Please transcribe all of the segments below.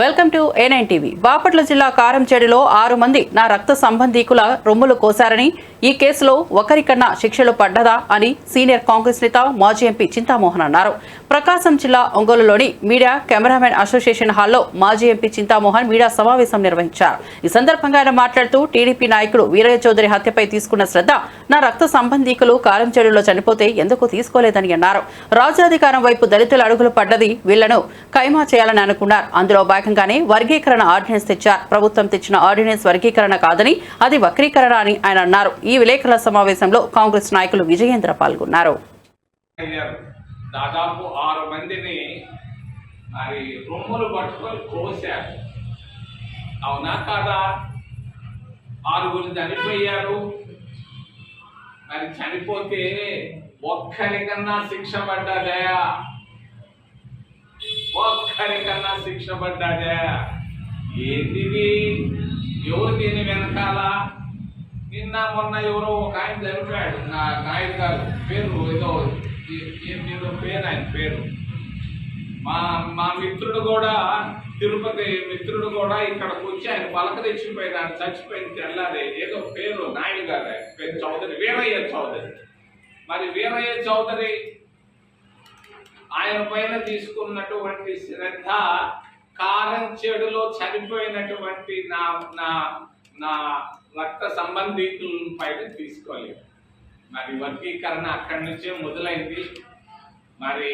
Welcome to A nine TV Bapatla జిల్లా కారంచేడులో ఆరు మంది నా రక్త సంబంధీకుల రొమ్ములు కోశారని ఈ కేసులో ఒకరికన్నా శిక్షలు పడ్డదా అని సీనియర్ కాంగ్రెస్ నేత మాజీ ఎంపీ చింతామోహన్ అన్నారు. ప్రకాశం జిల్లా ఒంగోలులోని మీడియా కెమెరామెన్ అసోసియేషన్ హాల్లో మాజీ ఎంపీ చింతామోహన్ మీడియా సమావేశం నిర్వహించారు. ఈ సందర్భంగా ఆయన మాట్లాడుతూ టీడీపీ నాయకుడు వీరయ్య చౌదరి హత్యపై తీసుకున్న శ్రద్ధ నా రక్త సంబంధీకులు కారంచేడులో చనిపోతే ఎందుకు తీసుకోలేదని అన్నారు. రాజ్యాధికారం వైపు దళితుల అడుగులు పడ్డది వీళ్ళను ఖైమా చేయాలని అనుకున్నారు. అందులో భాగంగానే వర్గీకరణ ఆర్డినెన్స్ తెచ్చారు ప్రభుత్వం తెచ్చిన ఆర్డినెన్స్ వర్గీకరణ కాదని అది వక్రీకరణ అని ఆయన అన్నారు. ఈ విలేకరుల సమావేశంలో కాంగ్రెస్ నాయకులు విజయేంద్ర పాల్గొన్నారు. దాదాపు ఆరు మందిని మరి రొమ్ములు పట్టుకొని కోశారు అవునా కాదా? ఆరుగురు చనిపోయారు. మరి చనిపోతే ఒక్కరికన్నా శిక్ష పడ్డదా? ఒక్కరికన్నా శిక్ష పడ్డదా ఏంటిది? ఎవరు దీని వెనకాల? నిన్న మొన్న ఎవరో ఒక ఆయన చనిపోయాడు. నా నాయుడు గారు. పేరు ఏదో ఏ- ఏదో పేరు ఆయన పేరు. మా మా మిత్రుడు కూడా తిరుపతి మిత్రుడు కూడా ఇక్కడికి వచ్చి ఆయన పలక ఆయన చచ్చిపోయింది తెల్లారి. ఏదో పేరు నాయుడు గారు. ఆయన పేరు చౌదరి. వీరయ్య చౌదరి. మరి వీరయ్య చౌదరి ఆయన పైన తీసుకున్నటువంటి శ్రద్ధ కారం చెడులో చనిపోయినటువంటి నా నా నా రక్త సంబంధితుల పైన తీసుకోలేదు. మరి వర్గీకరణ అక్కడి నుంచే మొదలైంది. మరి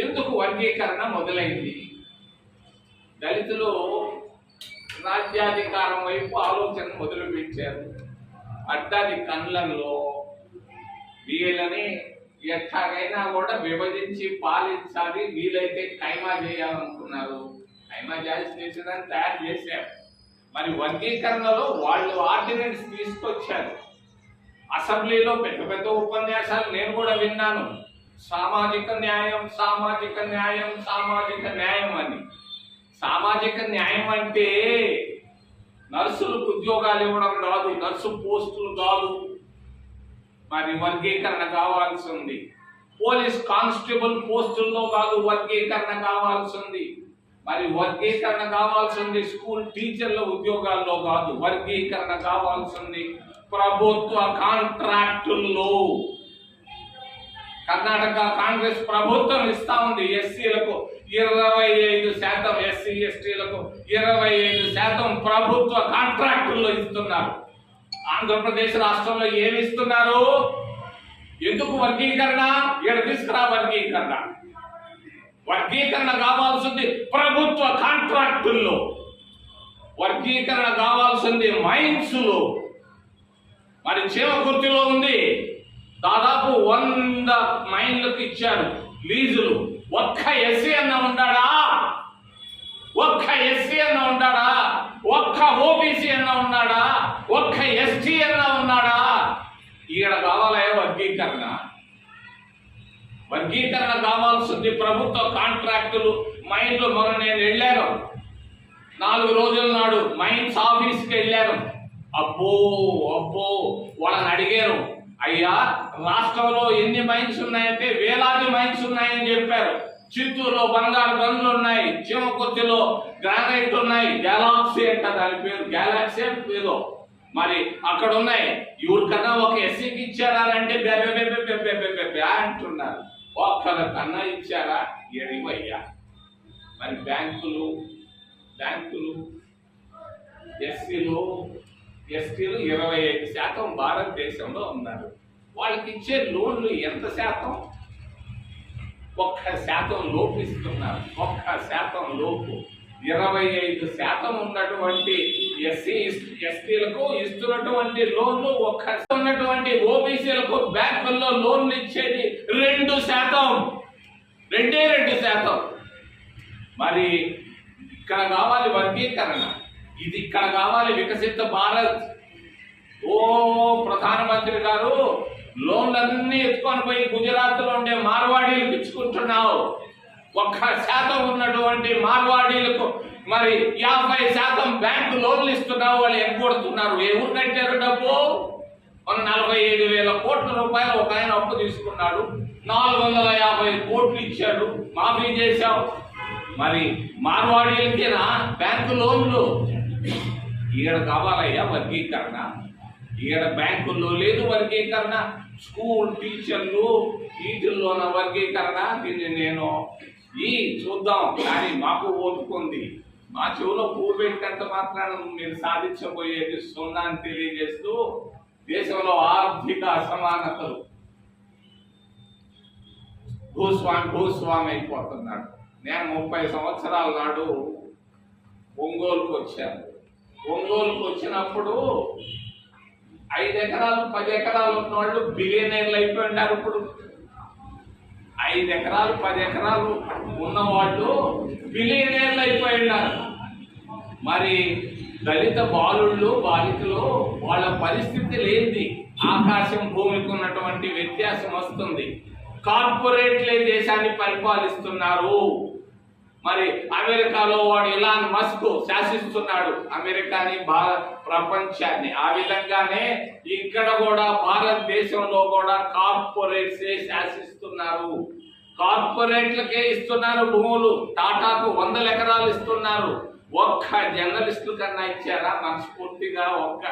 ఎందుకు వర్గీకరణ మొదలైంది? దళితులు రాజ్యాధికారం వైపు ఆలోచన మొదలుపెట్టారు. అడ్డాది కండ్లలో వీళ్ళని ఎట్లాగైనా కూడా విభజించి పాలించాలి. వీలైతే ఖైమా చేయాలనుకున్నారు. ఖైమా చేసేదాన్ని తయారు చేశారు. మరి వర్గీకరణలో వాళ్ళు ఆర్డినెన్స్ తీసుకొచ్చారు. అసెంబ్లీలో పెద్ద పెద్ద ఉపన్యాసాలు నేను కూడా విన్నాను. సామాజిక న్యాయం సామాజిక న్యాయం సామాజిక న్యాయం అని. సామాజిక న్యాయం అంటే నర్సులకు ఉద్యోగాలు ఇవ్వడం కాదు నర్సు పోస్టులు కాదు. మరి వర్గీకరణ కావాల్సి ఉంది. పోలీస్ కానిస్టేబుల్ పోస్టుల్లో కాదు వర్గీకరణ కావాల్సి ఉంది. మరి వర్గీకరణ కావాల్సి ఉంది స్కూల్ టీచర్ల ఉద్యోగాల్లో కాదు వర్గీకరణ కావాల్సి ఉంది. ప్రభుత్వ కాంట్రాక్టుల్లో కర్ణాటక కాంగ్రెస్ ప్రభుత్వం ఇస్తా ఉంది. ఎస్సీలకు ఇరవై ఐదు శాతం ఎస్సీ ఎస్టీలకు ఇరవై ఐదు శాతం ప్రభుత్వ కాంట్రాక్టుల్లో ఇస్తున్నారు. ఆంధ్రప్రదేశ్ రాష్ట్రంలో ఏమి ఇస్తున్నారు? ఎందుకు వర్గీకరణ? ఇక్కడ తీసుకురా వర్గీకరణ. వర్గీకరణ కావాల్సింది ప్రభుత్వ కాంట్రాక్టుల్లో. వర్గీకరణ కావాల్సింది మైన్స్లో మరి చీమకుర్తిలో ఉంది. దాదాపు వంద మైన్లకు ఇచ్చారు లీజులు. ఒక్క ఎస్సీ అన్న ఉన్నాడా? ఒక్క ఎస్సీ అన్న ఉన్నాడా? ఒక్క ఓబీసీ అన్న ఉన్నాడా? ఒక్క ఎస్టీ అన్న ఉన్నాడా? ఇక్కడ కావాలే వర్గీకరణ. వర్గీకరణ కావాల్సింది ప్రభుత్వ కాంట్రాక్టులు. మైన్లు మొన్న నేను వెళ్ళాను. నాలుగు రోజుల నాడు మైన్స్ ఆఫీస్కి వెళ్ళాను. అబ్బో అబ్బో వాళ్ళని అడిగారు అయ్యా రాష్ట్రంలో ఎన్ని మైన్స్ ఉన్నాయంటే వేలాది మైన్స్ ఉన్నాయని చెప్పారు. చిత్తూరులో బంగారు గనులు ఉన్నాయి చీమకుర్తిలో గ్రానైట్ ఉన్నాయి గెలాక్సీ అంట దాని పేరు గెలాక్సీ పేరు. మరి అక్కడ ఉన్నాయి. ఎవరికన్నా ఒక ఎస్సీకి ఇచ్చారా అంటే అంటున్నారు. ఒక్కరికన్నా ఇచ్చారా? ఎడివయ్యా మరి బ్యాంకులు బ్యాంకులు ఎస్సీలు ఎస్టీలు ఇరవై ఐదు శాతం భారతదేశంలో ఉన్నారు. వాళ్ళకి ఇచ్చే లోన్లు ఎంత శాతం? ఒక్క శాతం లోపు ఇస్తున్నారు. ఒక్క శాతం లోపు. ఇరవై ఐదు శాతం ఉన్నటువంటి ఎస్సీ ఎస్టీలకు ఇస్తున్నటువంటి లోన్లు ఒక్క ఉన్నటువంటి ఓబీసీలకు బ్యాంకుల్లో లోన్లు ఇచ్చేది రెండు శాతం. రెండే రెండు శాతం. మరి ఇక్కడ కావాలి వర్గీకరణ. ఇది ఇక్కడ కావాలి వికసిత భారత్. ఓ ప్రధానమంత్రి గారు లోన్లన్నీ ఎత్తుకొని పోయి గుజరాత్లో ఉండే మార్వాడి ఇచ్చుకుంటున్నావు ఒక్క శాతం ఉన్నటువంటి మార్వాడీలకు మరి యాభై శాతం బ్యాంకు లోన్లు ఇస్తున్నావు వాళ్ళు ఎగ్గొడుతున్నారు. ఎవరు కట్టారు డబ్బు మన నలభై ఐదు వేల కోట్ల రూపాయలు ఒక ఆయన అప్పు తీసుకున్నాడు. నాలుగు వందల యాభై కోట్లు ఇచ్చాడు. మాఫీ చేశావు మరి మార్వాడీలకేనా బ్యాంకు లోన్లు? ఈడ కావాలయ్యా వర్గీకరణ. ఈడ బ్యాంకుల్లో లేదు వర్గీకరణ. స్కూల్ టీచర్లు వీటిల్లోన వర్గీకరణ దీన్ని నేను ఈ చూద్దాం. కానీ మాకు ఓపుకుంది మా చెవులో పువ్వు పెట్టినంత మాత్రాన మీరు సాధించబోయేది సున్నా అని తెలియజేస్తూ దేశంలో ఆర్థిక అసమానతలు భూస్వామి భూస్వామి అయిపోతున్నాడు నేను ముప్పై సంవత్సరాల నాడు ఒంగోలుకు వచ్చాను. ఒంగోలుకు వచ్చినప్పుడు ఐదు ఎకరాలు పది ఎకరాలు ఉన్న వాళ్ళు బిలియనర్లు అయిపోయి ఉంటారు ఇప్పుడు. ఐదు ఎకరాలు పది ఎకరాలు ఉన్నవాళ్ళు బిలియనర్లు అయిపోయి ఉన్నారు మరి దళిత బాలుళ్ళు బాలికలు వాళ్ళ పరిస్థితి లేనిది. ఆకాశం భూమికి ఉన్నటువంటి వ్యత్యాసం వస్తుంది. కార్పొరేట్లే దేశాన్ని పరిపాలిస్తున్నారు. మరి అమెరికాలో వాడు ఇలాన్ మస్క్ శాసిస్తున్నాడు. అమెరికాని భారత్ ప్రపంచాన్ని. ఆ విధంగానే ఇక్కడ కూడా భారతదేశంలో కూడా కార్పొరేట్సే శాసిస్తున్నారు. కార్పొరేట్లకే ఇస్తున్నారు భూములు. టాటాకు వందల ఎకరాలు ఇస్తున్నారు. ఒక్క జర్నలిస్టు కన్నా ఇచ్చారా? మనస్ఫూర్తిగా ఒక్క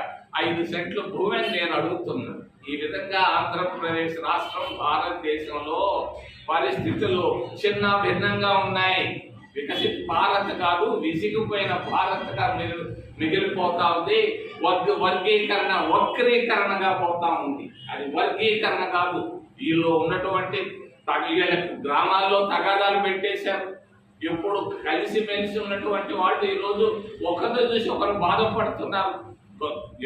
ఐదు సెంట్ల భూమి అని నేను అడుగుతున్నాను ఈ విధంగా ఆంధ్రప్రదేశ్ రాష్ట్రం భారతదేశంలో పరిస్థితులు చిన్న భిన్నంగా ఉన్నాయి. వికసిత్ భారత్ కాదు విసిగిపోయిన భారత్గా మిగిలి మిగిలిపోతా ఉంది. వర్గ వర్గీకరణ వక్రీకరణగా పోతా ఉంది. అది వర్గీకరణ కాదు. వీళ్ళు ఉన్నటువంటి తగిలకు గ్రామాల్లో తగాదాలు పెట్టేశారు. ఎప్పుడు కలిసి మెలిసి ఉన్నటువంటి వాళ్ళు ఈరోజు ఒకరిని చూసి ఒకరు బాధపడుతున్నారు.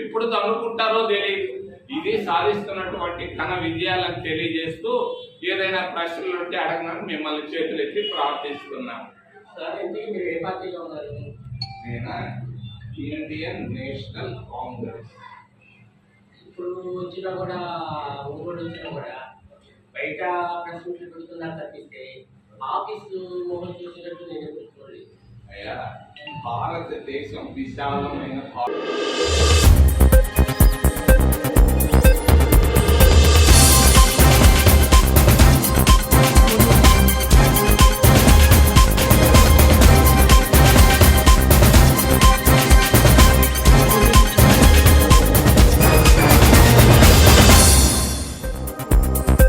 ఎప్పుడు తనుకుంటారో తెలియదు ఇది సాధిస్తున్నటువంటి ఘన విజయాలను తెలియజేస్తూ ఏదైనా ప్రశ్నలు ఉంటే అడగడానికి మిమ్మల్ని చేతులెత్తి ప్రార్థిస్తున్నాను సార్ మీరు ఏ పార్టీలో ఉన్నారు? నేను? ఇండియన్ నేషనల్ కాంగ్రెస్ ఇప్పుడు వచ్చినా కూడా ఒంగోలు వచ్చినా కూడా బయట ప్రెస్ మీట్లు పెడుతున్నారు తప్పిస్తే ఆఫీసు మొహం చూసినట్టు నేను చూడలేదు? అయ్యా భారతదేశం విశాలమైన